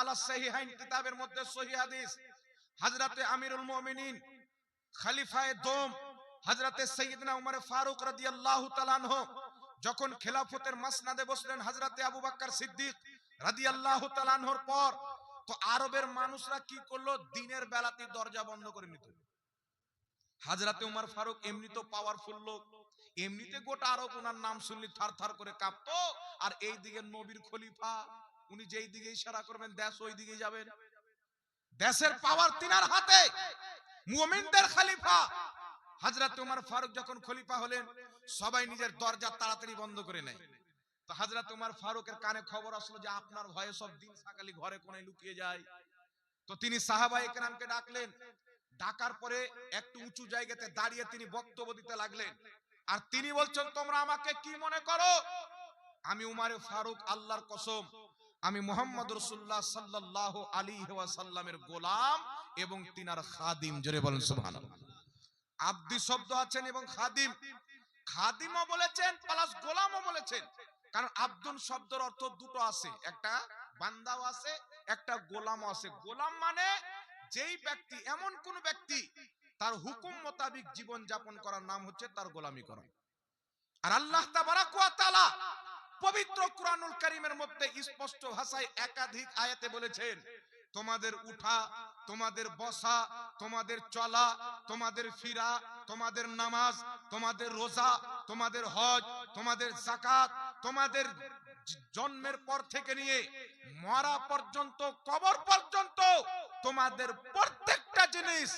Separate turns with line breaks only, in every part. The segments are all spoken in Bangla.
আল কিতাবের মধ্যে সহিহ হাদিস। হযরতে আমিরুল মুমিনিন, খলিফায়ে দোম হযরতে সাইয়্যিদনা উমর ফারুক রাদিয়াল্লাহু তাআলা আনহু, যখন খেলাফতের মাসনাদে বসলেন হযরতে আবু বকর সিদ্দিক রাদিয়াল্লাহু তাআলা আনহুর পর, তো আরবের মানুষরা কি করল? দিনের বেলাতে দরজা বন্ধ করে নিত। হাজরাতে উমর ফারুক এমনি তো পাওয়ারফুল লোক, এমনিতে গোটা আরব ওনার নাম শুনলি থার করে কাঁপতো, আর এই দিকে নবীর খলিফা উনি যেই দিকে ইশারা করবেন, দেশ ওই দিকে যাবেন। দেশের পাওয়ার তিনার হাতে। মুমিনদের খলিফা। হযরত উমর ফারুক যখন খলিফা হলেন, সবাই নিজের দরজা তাড়াতাড়ি বন্ধ করে নেয়। তো হযরত উমর ফারুকের কানে খবর আসলো যে, আপনার ভয়ে সব দিন সকালে ঘরে কোণে লুকিয়ে যায়। তো তিনি সাহাবা একরামকে ডাকলেন। ডাকার পরে একটু উঁচু জায়গাতে দাঁড়িয়ে তিনি বক্তব্য দিতে লাগলেন। আর তিনি বলছেন, তোমরা আমাকে কি মনে করো? আমি উমারে ফারুক আল্লাহর কসম আমি মোহাম্মদ রসুল্লাহ সাল্লাহ আলী সাল্লামের গোলাম এবং তিনার খাদিম। জোরে বলেন সুবহানাল্লাহ। আব্দি শব্দ আছেন এবং খাদিম। খাদিমও বলেছেন, প্লাস গোলামও বলেছেন। কারণ আব্দুল শব্দের অর্থ দুটো আছে। একটা বান্দাও আছে, একটা গোলামও আছে। গোলাম মানে যেই ব্যক্তি, এমন কোন ব্যক্তি, তার হুকুম মোতাবিক জীবন যাপন করার নাম হচ্ছে তার গোলামি করা আর আল্লাহ তাবারাক ওয়া তাআলা পবিত্র কুরআনুল কারীমের মধ্যে স্পষ্ট ভাষায় একাধিক আয়াতে বলেছেন, তোমাদের উঠা, তোমাদের বসা, তোমাদের চলা, তোমাদের ফিরা, তোমাদের নামাজ, তোমাদের রোজা, তোমাদের হজ, তোমাদের জাকাত তোমাদের জন্মের পর থেকে নিয়ে মরা পর্যন্ত, কবর পর্যন্ত তোমাদের প্রত্যেকটা জিনিস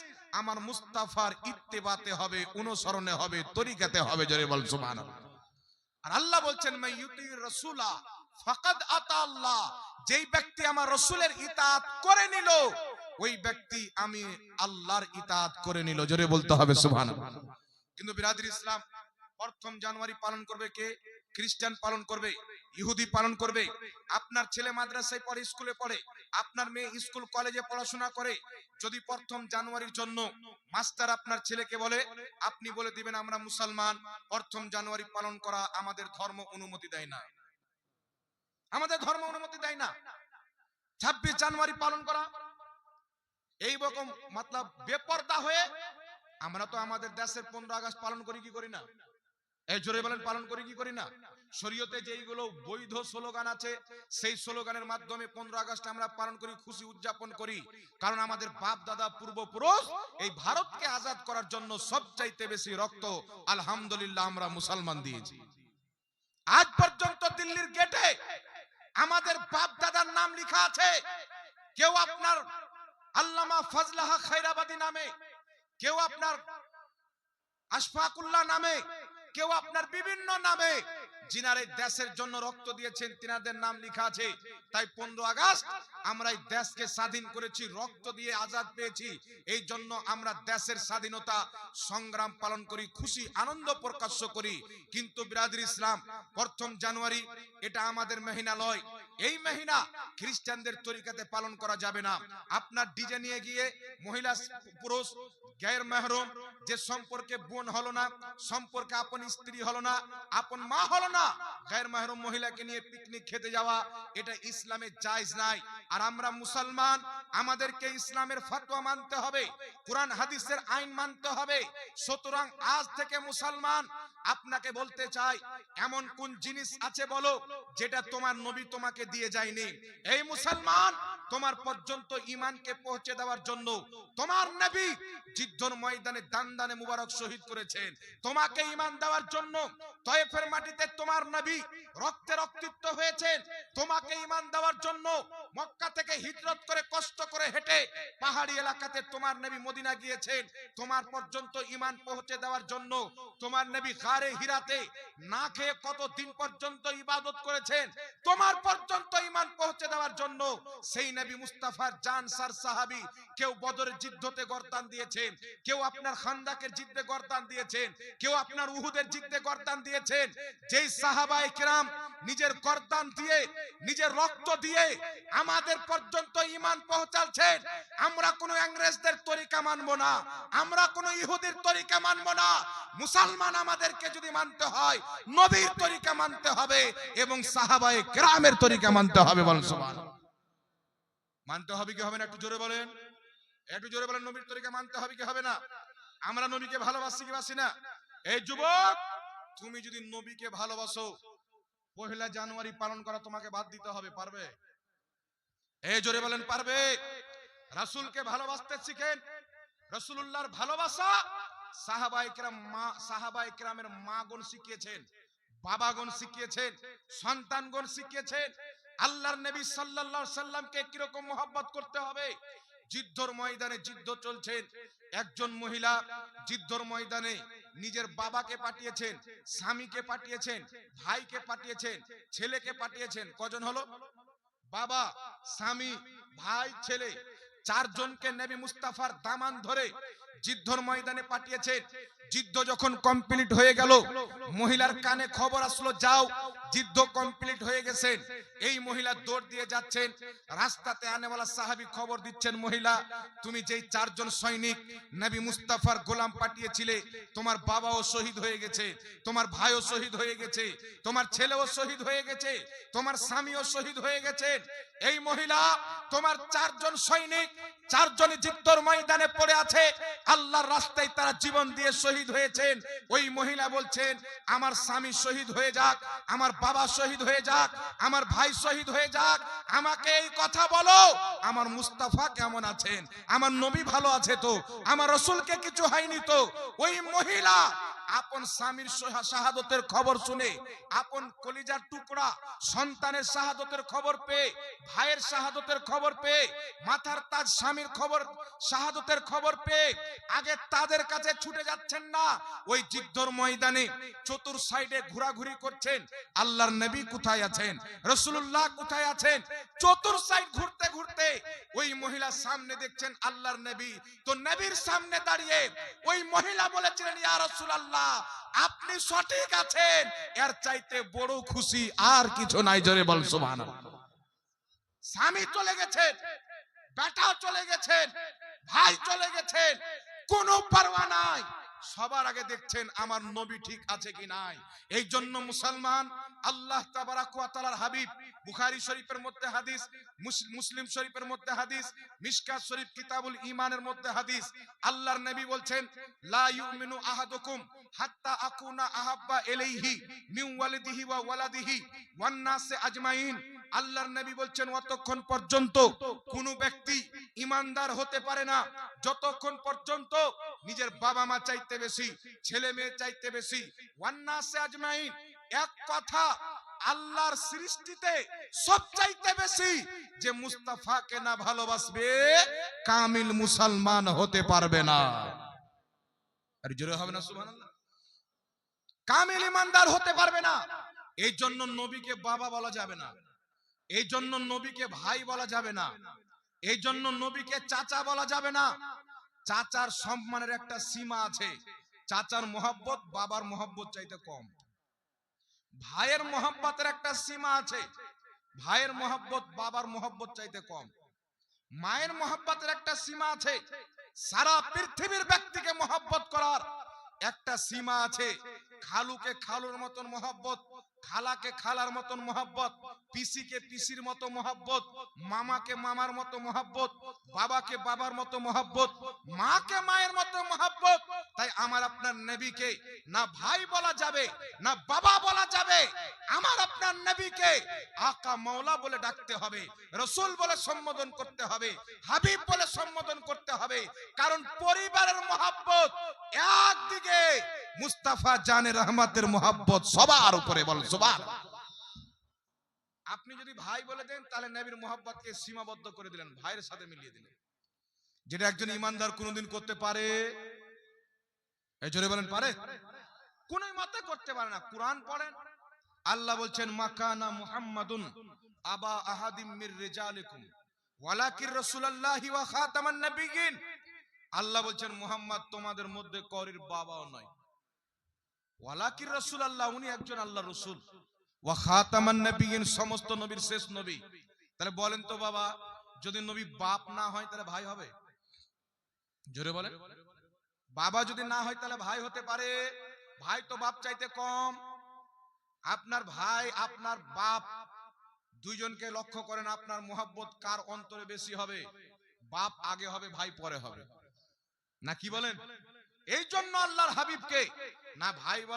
আমার মুস্তাফার ইত্তেবাতে হবে, অনুসরণে হবে, তরিকাতে হবে, জোরে বল সুবহানাল্লাহ। আর আল্লাহ বলছেন রসুলা রাসূলা আতা আল্লাহ। যেই ব্যক্তি আমার রসুলের ইতাত করে নিল, ওই ব্যক্তি আমি আল্লাহর ইতাত করে নিল। জোরে বলতে হবে, সুবহানাল্লাহ। কিন্তু বিরাদির ইসলাম প্রথম জানুয়ারি পালন করবে কে? খ্রিস্টান পালন করবে, ইহুদি পালন করবে। আপনার ছেলে মাদ্রাসায় পড়ে, স্কুলে পড়ে, আপনার মেয়ে স্কুল, কলেজে পড়াশোনা করে, যদি প্রথম জানুয়ারির জন্য মাস্টার আপনার ছেলেকে বলে, আপনি বলে দিবেন, আমরা মুসলমান প্রথম জানুয়ারি পালন করা আমাদের ধর্ম অনুমতি দেয় না। আমাদের ধর্ম অনুমতি দেয় না। ছাব্বিশ জানুয়ারি পালন করা, এই রকম, মতলব বেপর্দা হয়ে, আমরা তো আমাদের দেশের পনেরো আগস্ট পালন করি, কি করি না? এই জোরে বলেন, পালন করি, কি করি না? শরীয়তে যেইগুলো বৈধ স্লোগান আছে, সেই স্লোগানের মাধ্যমে পনেরো আগস্ট আমরা পালন করি, খুশি উদযাপন করি। কারণ আমাদের বাপ, দাদা, পূর্বপুরুষ এই ভারতকে আজাদ করার জন্য সবচাইতে বেশি রক্ত, আলহামদুলিল্লাহ, আমরা মুসলমান দিয়েছি। আজ পর্যন্ত দিল্লির গেটে আমাদের বাপ, দাদার নাম লেখা আছে, কেউ আপনার আল্লামা ফজলাহা খৈরাবাদী নামে, কেউ আপনার আশফাকুল্লাহ নামে কেউ আপনার বিভিন্ন নামে যিনার এই দেশের জন্য রক্ত দিয়েছেন, তিনাদের নাম লেখা আছে। তাই পনেরো আগস্ট আমরা এই দেশকে স্বাধীন করেছি, রক্ত দিয়ে আজাদ পেয়েছি। এই জন্য আমরা দেশের স্বাধীনতা সংগ্রাম পালন করি, খুশি, আনন্দ প্রকাশ্য করি। কিন্তু বিরাদির ইসলাম, প্রথম জানুয়ারি, এটা আমাদের মেহিনা লয় এই মেহিনা খ্রিস্টানদের তরিকাতে পালন করা যাবে না। আপনার ডিজে নিয়ে গিয়ে মহিলা পুরুষ, গায়ের মেহরম, যে সম্পর্কে বোন হলো না, সম্পর্কে আপন স্ত্রী হলো না, আপন মা হলো না, গায়ের মেহরম মহিলাকে নিয়ে পিকনিক খেতে যাওয়া, এটা ইসলামে জায়েজ নাই। আর আমরা মুসলমান, আমাদেরকে ইসলামের ফতোয়া মানতে হবে, কোরআন, হাদিসের আইন মানতে হবে। সুতরাং আজ থেকে মুসলমান আপনাকে বলতে চাই, এমন কোন জিনিস আছে বলো, যেটা তোমার নবী তোমাকে দিয়ে যায়নি? এই মুসলমান, তোমার পর্যন্ত ইমানকে পৌঁছে দেওয়ার জন্য তোমার নবী যুদ্ধর ময়দানে দান দানে মুবারক শহীদ করেছেন। তোমাকে ইমান দেওয়ার জন্য তয়েফের মাটিতে তোমার নবী রক্তে রক্তিত হয়েছেন। তোমাকে ইমান দেওয়ার জন্য মক্কা থেকে হিজরত করে কষ্ট করে হেঁটে পাহাড়ি এলাকাতে তোমার নবী মদিনা গিয়েছেন। তোমার পর্যন্ত ইমান পৌঁছে দেওয়ার জন্য তোমার নবী গারে হিরাতে না খেয়ে কত দিন পর্যন্ত ইবাদত করেছেন, তোমার পর্যন্ত ইমান পৌঁছে দেওয়ার জন্য সেই নবী মুস্তাফার জান সার সাহাবী কেউ বদরের যুদ্ধতে গর্দান দিয়েছেন, কেউ আপনার খান্দাকের জিদ্দে গর্দান দিয়েছেন, কেউ আপনার উহুদের যুদ্ধে গর্দান দিয়েছেন। যেই সাহাবায়ে কেরাম নিজের গর্দান দিয়ে, নিজের রক্ত দিয়ে আমাদের পর্যন্ত ইমান পৌঁছালছেন আমরা কোনো ইংরেজদের তরিকা মানব না, আমরা কোনো ইহুদির তরিকা মানব না। মুসলমান আমাদেরকে যদি মানতে হয়, নবীর তরিকা মানতে হবে এবং সাহাবায়ে কেরামের তরিকা মানতে হবে বলেন মানতে হবে কি হবে না একটু জোরে বলেন? একটু জোরে বলেন, নবীর তরিকা মানতে হবে কি হবে না? আমরা নবীকে ভালোবাসি কি বাসি না? এই যুবক তুমি যদি নবীকে ভালোবাসো, পহেলা জানুয়ারি পালন করা তোমাকে বাদ দিতে হবে, পারবে? এই জোরে বলেন, পারবে? রাসূলকে ভালোবাসতে শিখেন। রাসূলুল্লাহর ভালোবাসা মা শিখিয়েছেন, বাবাগণ শিখিয়েছেন, সন্তানগণ শিখিয়েছেন। আল্লাহর নবী সাল্লাল্লাহু সাল্লামকে কীরকম মোহাব্বত করতে হবে? যুদ্ধর ময়দানে যুদ্ধ চলছেন একজন মহিলা যুদ্ধর ময়দানে নিজের বাবাকে পাঠিয়েছেন, স্বামীকে পাঠিয়েছেন, ভাইকে পাঠিয়েছেন, ছেলেকে পাঠিয়েছেন। কজন হলো? বাবা, স্বামী, ভাই, ছেলে। চারজনকে নেবি মুস্তাফার দামান ধরে যুদ্ধর ময়দানে পাঠিয়েছেন যুদ্ধ যখন কমপ্লিট হয়ে গেল, মহিলার কানে খবর আসলো, যাও, যুদ্ধ কমপ্লিট হয়ে গেছেন এই মহিলা দৌড় দিয়ে যাচ্ছেন। রাস্তাতে আনেওয়ালা সাহাবী খবর দিচ্ছেন, মহিলা, তুমি যেই চারজন সৈনিক নবী মুস্তাফার গোলাম পাঠিয়েছিলে, তোমার বাবাও শহীদ হয়ে গেছে, তোমার ভাইও শহীদ হয়ে গেছে, তোমার ছেলেও শহীদ হয়ে গেছে, তোমার স্বামীও শহীদ হয়ে গেছে। এই মহিলা, তোমার চারজন সৈনিক চারজন যুদ্ধর ময়দানে পড়ে আছে। আল্লাহর রাস্তায় তারা জীবন দিয়ে শহীদ হয়েছেন। ওই মহিলা বলছেন, আমার স্বামী শহীদ হয়ে যাক, আমার বাবা শহীদ হয়ে যাক, আমার ভাই শহীদ হয়ে যাক, আমাকে এই কথা বলো, আমার মুস্তাফা কেমন আছেন? আমার নবী ভালো আছে তো? আমার রসুলকে কিছু হয়নি তো? ওই মহিলা আপন স্বামীর শাহাদতের খবর শুনে, আপন কলিজার টুকরা সন্তানের শাহাদতের খবর পেয়ে, ভাইয়ের শাহাদতের খবর পেয়ে, মাথার তাজ স্বামীর খবর, শাহাদতের খবর পেয়ে, আগে তাদের কাছে ছুটে যাচ্ছেন না। ওই যুদ্ধর ময়দানে চতুর সাইডে ঘোরাঘুরি করছেন। আল্লাহর নবী কোথায় আছেন? রসুল্লাহ কোথায় আছেন? চতুর সাইড ঘুরতে ঘুরতে ওই মহিলা সামনে দেখছেন আল্লাহর নবী। তো নবীর সামনে দাঁড়িয়ে ওই মহিলা বলেছিলেন, ইয়া রাসূলুল্লাহ আপনি সঠিক আছেন। এর চাইতে বড় খুশি আর কিছু নাই, জোরে বল সুবহান স্বামী চলে গেছেন বেটা চলে গেছেন, ভাই চলে গেছেন, কোনো পরোয়া নাই। সবার আগে দেখছেন, আমার নবী ঠিক আছে কি নাই। এই জন্য মুসলমান আল্লাহ তাবারাক ওয়া তাআলার হাবিব, বুখারী শরীফের মধ্যে হাদিস মুসলিম শরীফের মধ্যে হাদিস, মিশকাত শরীফ কিতাবুল ঈমানের মধ্যে হাদিস। আল্লাহর নবী বলছেন, লা ইউমিনু আহাদুকুম হাত্তা আকুনা আহাব্বা ইলাইহি মিন ওয়ালিদিহি ওয়া ওয়ালাদিহি ওয়ান নাসি আজমাইন। আল্লাহর নবী বলছেন, অতক্ষণ পর্যন্ত কোন ব্যক্তি ইমানদার হতে পারে না। যতক্ষণ পর্যন্ত নিজের বাবা মা চাইতে বেশি ছেলে মেয়ে চাইতে বেশি ওয়ান্নাসে আজমাইন এক কথা, আল্লাহর সৃষ্টিতে সব চাইতে বেশি যে মুস্তাফাকে না ভালোবাসবে, কামিল মুসলমান হতে পারবে না। আর জোরে হবে না, সুবহানাল্লাহ। কামিল ইমানদার হতে পারবে না। এই জন্য নবীকে বাবা বলা যাবে না। এই জন্য নবীকে ভাই বলা যাবে না। এই জন্য নবীকে চাচা বলা যাবে না। চাচার সম্মানের একটা সীমা আছে। চাচার মোহাব্বত বাবার মোহাব্বত চাইতে কম। ভাইয়ের মোহাব্বতের একটা সীমা আছে। ভাইয়ের মোহাব্বত বাবার মোহাব্বত চাইতে কম। মায়ের মোহাব্বতের একটা সীমা আছে। সারা পৃথিবীর ব্যক্তিকে মোহাব্বত করার একটা সীমা আছে। খালুকে খালুর মতন মোহাব্বত, খালাকে খালার মতন মোহাব্বত পিসিকে পিসির মতো মোহাব্বত, মামাকে মামার মতো মোহাব্বত, বাবাকে বাবার মতো মোহাব্বত, মাকে মায়ের মতো মোহাব্বত। তাই আমার আপনার নবীকে না ভাই বলা যাবে, না বাবা বলা যাবে, আমার আপনার নবীকে আকা মৌলা বলে ডাকতে হবে, রসুল বলে সম্বোধন করতে হবে, হাবিব বলে সম্বোধন করতে হবে। কারণ পরিবারের মোহাব্বত একদিকে মুস্তাফা জানে রহমতের মোহাব্বত সবার উপরে বল সবার আপনি যদি ভাই বলে দেন, তাহলে নবীর মোহাব্বতকে সীমাবদ্ধ করে দিলেন, ভাইয়ের সাথে মিলিয়ে দিলেন। যেটা একজন ইমানদার কোনোদিন করতে পারে? এই জোরে বলেন, পারে? কোন মতে করতে পারে না। কোরআন পড়েন, আল্লাহ বলছেন, মাকানা মুহাম্মাদুন আবা আহাদিম মির রিজালিকুম, ওয়ালাকির রাসূলুল্লাহি ওয়া খাতামান নাবিয়িন আল্লাহ বলছেন, মুহাম্মদ তোমাদের মধ্যে করির বাবাও নয়। ওয়ালাকির রাসূলুল্লাহ, উনি একজন আল্লাহ রাসূল। সমস্ত নবীর শেষ নবী। তাহলে বলেন তো বাবা, যদি নবী বাপ না হয় তাহলে ভাই হবে? জোরে বলেন। বাবা যদি না হয় তাহলে ভাই হতে পারে। ভাই তো বাপ চাইতে কম। আপনার ভাই, আপনার বাপ দুইজনকে লক্ষ্য করেন, আপনার মোহাব্বত কার অন্তরে বেশি হবে? বাপ আগে হবে, ভাই পরে হবে। না কি বলেন? এই জন্য আল্লাহর হাবিবকে, না ভাই